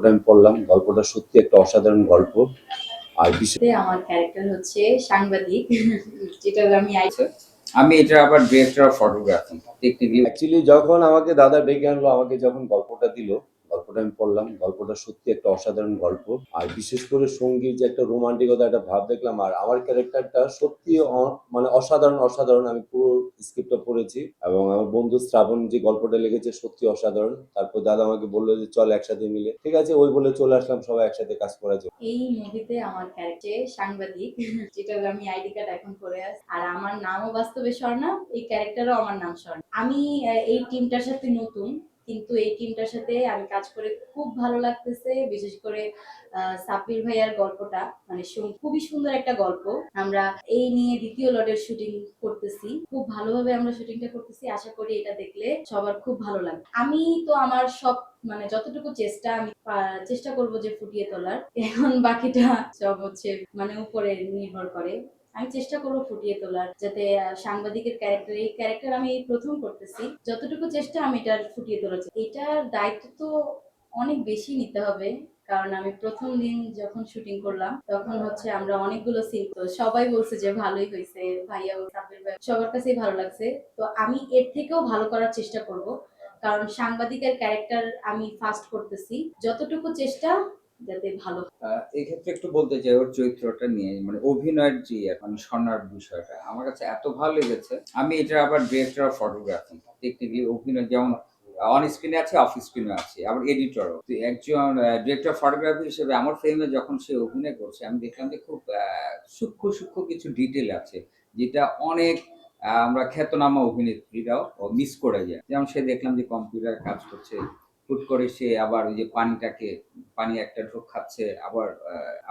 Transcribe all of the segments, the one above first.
গল্পটা আমি পড়লাম। গল্পটা সত্যি একটা অসাধারণ গল্প। আর বিশেষ আমার ক্যারেক্টার হচ্ছে সাংবাদিক যেটা আমি আইছো আমি এটা আবার director of photography actually actually যখন আমাকে দাদা ডেকে আনলো আমাকে যখন গল্পটা দিল গল্পটা আমি পড়লাম। গল্পটা সত্যি একটা অসাধারণ গল্প। আর বিশেষ করে সংগীত যে একটা রোমান্টিকতা, একটা ভাব দেখলাম, আর আমার ক্যারেক্টারটা সত্যি মানে অসাধারণ অসাধারণ। আমি পুরো স্ক্রিপ্টটা পড়েছি এবং আমার বন্ধু শ্রাবণ যে গল্পটা লেগেছে সত্যি অসাধারণ। তারপর দাদা আমাকে বলল যে, চল একসাথে মিলে। ঠিক আছে, ওই বলে চলে আসলাম, সবাই একসাথে কাজ করার জন্য এই মুভিতে আমার ক্যারেক্টার সাংবাদিক, যেটা আমি আইডি কার্ড এখন পরে আছি। আর আমার নামও বাস্তবে স্বর্ণা, এই ক্যারেক্টারও আমার নাম স্বর্ণা। আমি এই টিমটার সাথে নতুন। কিন্তু এই টিমটার সাথে আমি কাজ করে খুব ভালো লাগতেছে, বিশেষ করে সাব্বির ভাইয়ার গল্পটা। মানে খুবই সুন্দর একটা গল্প। আমরা এই নিয়ে দ্বিতীয় লটের শুটিং করতেছি। খুব ভালোভাবে আমরা শুটিংটা করতেছি। আশা করি এটা দেখলে সবার খুব ভালো লাগবে। আমি তো আমার সব মানে যতটুকু চেষ্টা, আমি চেষ্টা করব যে ফুটিয়ে তোলার। এখন বাকিটা সব হচ্ছে মানে উপরে নির্ভর করে। আমি চেষ্টা করব ফুটিয়ে তোলার, যাতে সাংবাদিকের ক্যারেক্টার এই ক্যারেক্টার আমি প্রথম করতেছি। যতটুকু চেষ্টা আমি এটার ফুটিয়ে তোলার এটার দায়িত্ব তো অনেক বেশি নিতে হবে। কারণ আমি প্রথম দিন যখন শুটিং করলাম, তখন হচ্ছে আমরা অনেকগুলো সিন তো সবাই বলছে যে ভালোই হয়েছে, ভাইয়া সাব্বির ভাই, সবার কাছেই ভালো লাগছে। তো আমি এর থেকেও ভালো করার চেষ্টা করব। কারণ সাংবাদিকের ক্যারেক্টার আমি ফার্স্ট করতেছি। যতটুকু চেষ্টা যাতে ভালো এই ক্ষেত্রে একটু বলতে চাই ওর চরিত্রটা নিয়ে মানে অভিনয়ের যে মানে বিষয়টা, আমার কাছে এত ভালো লেগেছে। আমি এটা আবার ডিরেক্টর অফ ফটোগ্রাফি টেকনিক্যালি অভিনয় যেমন অন স্ক্রিনে আছে অফ স্ক্রিনে আছে, আবার এডিটরও তো একজন ডিরেক্টর ফটোগ্রাফি হিসেবে আমার ফিল্মে যখন সে অভিনয় করছে, আমি দেখলাম যে খুব সূক্ষ্ম সূক্ষ্ম কিছু ডিটেল আছে, যেটা অনেক আমরা খ্যাতনামা অভিনেত্রীরাও মিস করে যায়। যেমন সে দেখলাম যে কম্পিউটার কাজ করছে হুট করে সে আবার ওই যে পানিটাকে, পানি একটা ঢোক খাচ্ছে, আবার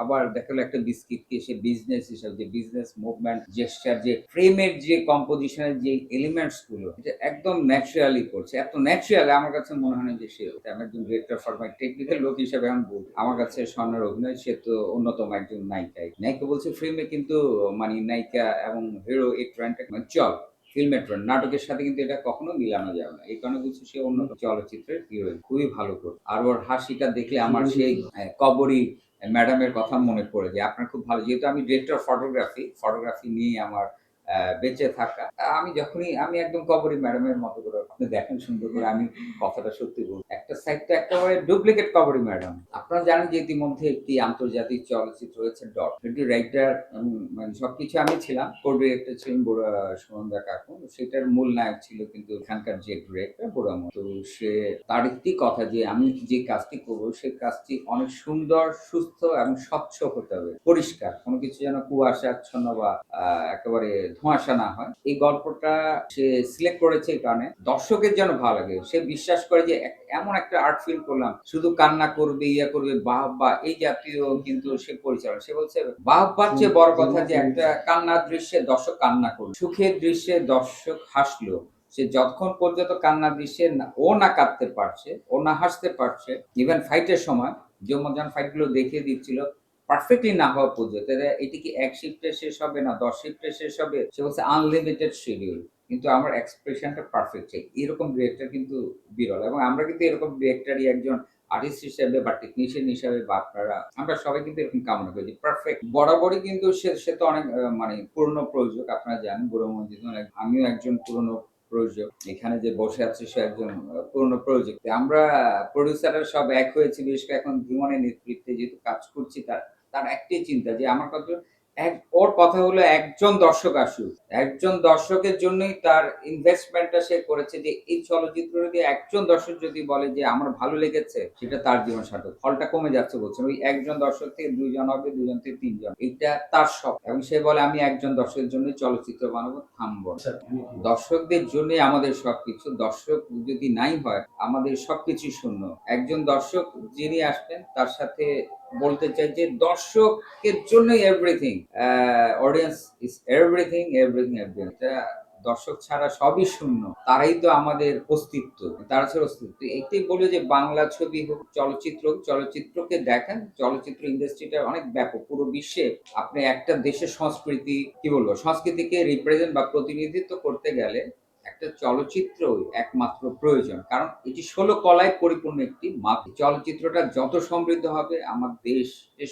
আবার দেখাল একটা বিস্কিটকে সে বিজনেস হিসাবে, যে বিজনেস মুভমেন্ট জেস্টার যে ফ্রেমের যে কম্পোজিশনের যে এলিমেন্টসগুলো, এটা একদম ন্যাচারালি করছে। এত ন্যাচারাল আমার কাছে মনে হয় যে সে আমি একজন ডিরেক্টর ফর মাই টেকনিক্যাল লোক হিসাবে আমি বলব আমার কাছে স্বর্ণের অভিনয়, সে তো অন্যতম একজন নায়িকাই। নায়িকা বলছে ফ্রেমে কিন্তু মানে নায়িকা এবং হিরো এই ট্রেন্ডটা মানে চল। ফিল্মের ট্রেন্ড নাটকের সাথে কিন্তু এটা কখনো মিলানো যাবে না। এই কারণে বলছি সে অন্য চলচ্চিত্রের হিরোইন খুবই ভালো করে। আর ওর হাসিটা দেখলে আমার সেই কবরি ম্যাডামের কথা মনে পড়ে যায়। আপনার খুব ভালো যেহেতু আমি ডিরেক্টর ফটোগ্রাফি ফটোগ্রাফি নিয়ে আমার বেঁচে থাকা। আমি যখনই, আমি একদম কবরী ম্যাডামের মতো করে, আপনি দেখেন সুন্দর করে আমি কথাটা সত্যি বলব একটা সাইডটা একেবারে ডুপ্লিকেট কবরী ম্যাডাম। আপনারা জানেন যে ইতিমধ্যে একটি আন্তর্জাতিক চলচ্চিত্র হয়েছে ডট এটি রাইটার মানে সবকিছু আমি ছিলাম। একটা ছিলেন সুনন্দা কাকু। সেটার মূল নায়ক ছিল কিন্তু এখানকার যে ডিরেক্টর বোরামো তো সে, তার একটি কথা যে, আমি যে কাজটি করব সেই কাজটি অনেক সুন্দর, সুস্থ এবং স্বচ্ছ হতে হবে। পরিষ্কার। কোনো কিছু যেন কুয়াশাচ্ছন্ন বা একেবারে ধোঁয়াশা না হয়। এই গল্পটা সে সিলেক্ট করেছে এই কারণে দর্শকের যেন ভালো লাগে। সে বিশ্বাস করে যে এমন একটা আর্ট ফিল্ম করলাম। শুধু কান্না করবে, ইয়া করবে বাহ বা এই জাতীয় কিন্তু সে পরিচালনা সে বলছে বাহ বাহ চেয়ে বড় কথা যে একটা কান্নার দৃশ্যে দর্শক কান্না করবে সুখের দৃশ্যে দর্শক হাসলো। সে যতক্ষণ পর্যন্ত কান্না দৃশ্যে ও না কাঁদতে পারছে, ও না হাসতে পারছে ইভেন ফাইটের সময় যখন ফাইটগুলো দেখিয়ে দিচ্ছিল পারফেক্টলি না হওয়া পর্যন্ত এটি কি এক শিফটে শেষ হবে না দশ শিফটে শেষ হবে? সে বলছে আনলিমিটেড শিডিউল কিন্তু আমার এক্সপ্রেশনটা পারফেক্ট চাই। এরকম ডিরেক্টর কিন্তু বিরল, এবং আমরা কিন্তু এরকম ডিরেক্টরই একজন আর্টিস্ট হিসেবে বা টেকনিশিয়ান হিসেবে বা আপনারা, আমরা সবাই কিন্তু এরকম কামনা করি পারফেক্ট বরাবরই কিন্তু সে সে তো অনেক মানে পুরনো প্রযোজক, আপনারা জানেন, বুড়ো মসজিদ অনেক আমিও একজন পুরনো প্রযোজক, এখানে যে বসে আছে সে একজন পুরনো প্রযোজক। আমরা প্রডিউসাররা সব এক হয়েছি, বিশেষ করে এখন ধীমনের নেতৃত্বে যেহেতু কাজ করছি তার তার একটাই চিন্তা যে আমার কথা এক ওর কথা হলো একজন দর্শক আসুক। একজন দর্শকের জন্যই তার ইনভেস্টমেন্টটা সে করেছে যে এই চলচ্চিত্র যদি একজন দর্শক যদি বলে যে আমার ভালো লেগেছে সেটা তার জীবন সার্থক। ফলটা কমে যাচ্ছে বলছেন ওই একজন দর্শক থেকে দুইজন হবে দুজন থেকে তিনজন। এটা তার শখ। এবং সে বলে আমি একজন দর্শকের জন্য চলচ্চিত্র বানাবো থামবো দর্শকদের জন্য আমাদের সবকিছু। দর্শক যদি নাই হয় আমাদের সবকিছু শূন্য। একজন দর্শক যিনি আসবেন তার সাথে বলতে চাই যে দর্শকের জন্য everything audience is everything everything everything দর্শক ছাড়া সবই শূন্য। তারাই তো আমাদের অস্তিত্ব। তারা ছাড়া অস্তিত্ব। এটাই বলে যে বাংলা ছবি হোক, চলচ্চিত্র চলচ্চিত্রকে দেখেন, চলচ্চিত্র ইন্ডাস্ট্রিটা অনেক ব্যাপক। পুরো বিশ্বে আপনি একটা দেশের সংস্কৃতি, কি বলব, সংস্কৃতিকে রিপ্রেজেন্ট বা প্রতিনিধিত্ব করতে গেলে একটা চলচ্চিত্র একমাত্র প্রয়োজন। কারণ এটি ষোলো কলায় পরিপূর্ণ একটি মাপ। চলচ্চিত্রটা যত সমৃদ্ধ হবে আমার দেশ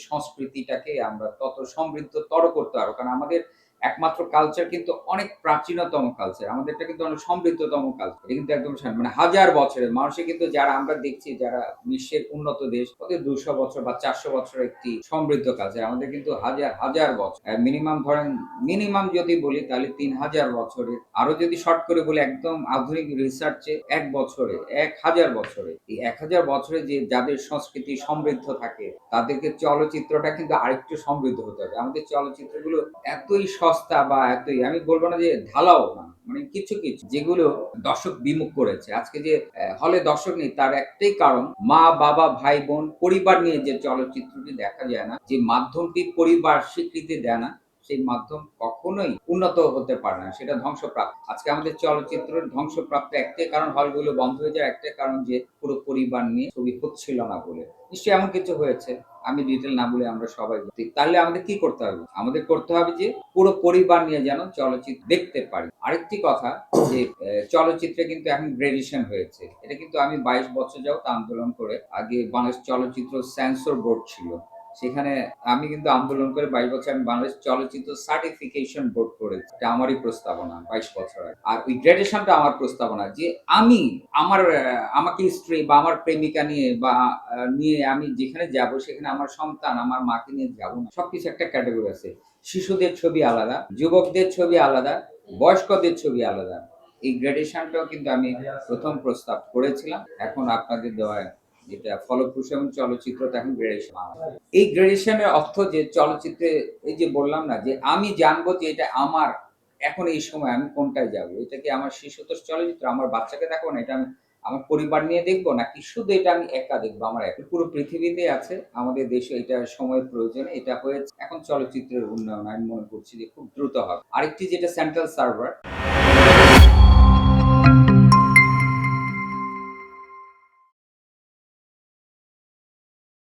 সংস্কৃতিটাকে আমরা তত সমৃদ্ধতর করতে পারব। কারণ আমাদের একমাত্র কালচার কিন্তু অনেক প্রাচীনতম কালচার আমাদেরটা কিন্তু অনেক সমৃদ্ধতম কালচার এটা কিন্তু একদম মানে হাজার বছরের মানুষের কিন্তু যারা আমরা দেখছি, যারা বিশ্বের উন্নত দেশ, ওদের দুশো বছর বা চারশো বছর একটি সমৃদ্ধ কালচার আমাদের কিন্তু হাজার হাজার বছর। মিনিমাম ধরেন মিনিমাম যদি বলি, তাহলে তিন হাজার বছরের। আরও যদি শর্ট করে বলি, একদম আধুনিক রিসার্চে এক বছরে, এক হাজার বছরে। এই এক হাজার বছরে যে যাদের সংস্কৃতি সমৃদ্ধ থাকে, তাদেরকে চলচ্চিত্রটা কিন্তু আরেকটু সমৃদ্ধ হতে হবে। আমাদের চলচ্চিত্রগুলো এতই সস্তা বা এতই আমি বলব না যে ঢালাও না মানে কিছু কিছু, যেগুলো দর্শক বিমুখ করেছে। আজকে যে হলে দর্শক নেই, তার একটাই কারণ, মা, বাবা, ভাই, বোন, পরিবার নিয়ে যে চলচ্চিত্রটি দেখা যায় না, যে মাধ্যমটি পরিবার স্বীকৃতি দেয় না সেই মাধ্যম কখনোই উন্নত হতে পারে না, সেটা ধ্বংসপ্রাপ্ত। আজকে আমাদের চলচ্চিত্রের ধ্বংসপ্রাপ্ত একটাই কারণ হলগুলো বন্ধ হয়ে যায় একটাই কারণ যে পুরো পরিবার নিয়ে ছবি হচ্ছিল না বলে। নিশ্চয়ই এমন কিছু হয়েছে, আমি ডিটেল না বলে আমরা সবাই জানি। তাহলে আমাদের কি করতে হবে? আমাদের করতে হবে যে পুরো পরিবার নিয়ে যেন চলচ্চিত্র দেখতে পারি। আরেকটি কথা যে চলচ্চিত্রে কিন্তু এখন গ্রেডিশন হয়েছে। এটা কিন্তু আমি বাইশ বছর যাবত আন্দোলন করে আগে বাংলাদেশ চলচ্চিত্র সেন্সর বোর্ড ছিল। সেখানে আমি কিন্তু আন্দোলন করে বাইশ বছর আমি বাংলাদেশ চলচ্চিত্র সার্টিফিকেশন বোর্ড করেছি। এটা আমারই প্রস্তাবনা, বাইশ বছর আগে। আর ওই গ্রেডেশনটা আমার প্রস্তাবনা যে আমি আমার, আমাকে স্ত্রী বা আমার প্রেমিকা নিয়ে বা, নিয়ে আমি যেখানে যাব, সেখানে আমার সন্তান, আমার মাকে নিয়ে যাব না। সবকিছু একটা ক্যাটাগরি আছে। শিশুদের ছবি আলাদা, যুবকদের ছবি আলাদা, বয়স্কদের ছবি আলাদা। এই গ্রেডেশনটাও কিন্তু আমি প্রথম প্রস্তাব করেছিলাম। এখন আপনাদের দেওয়ায় যেটা ফলপ্রসূ এবং চলচ্চিত্র এখন গ্রেডেশন এই গ্রেডেশনের অর্থ যে চলচ্চিত্রে, এই যে বললাম না, যে আমি জানব যে এটা আমার, এখন এই সময় আমি কোনটায় যাব? এটা কি আমার শিশুতোষ চলচ্চিত্র, আমার বাচ্চাকে দেখব না? এটা আমি আমার পরিবার নিয়ে দেখব? নাকি শুধু এটা আমি একা দেখব? আমার একা পুরো পৃথিবীতে আছে, আমাদের দেশে এটা সময়ের প্রয়োজনে এটা হয়েছে। এখন চলচ্চিত্রের উন্নয়ন, আমি মনে করছি যে খুব দ্রুত হবে। আরেকটি যেটা সেন্ট্রাল সার্ভার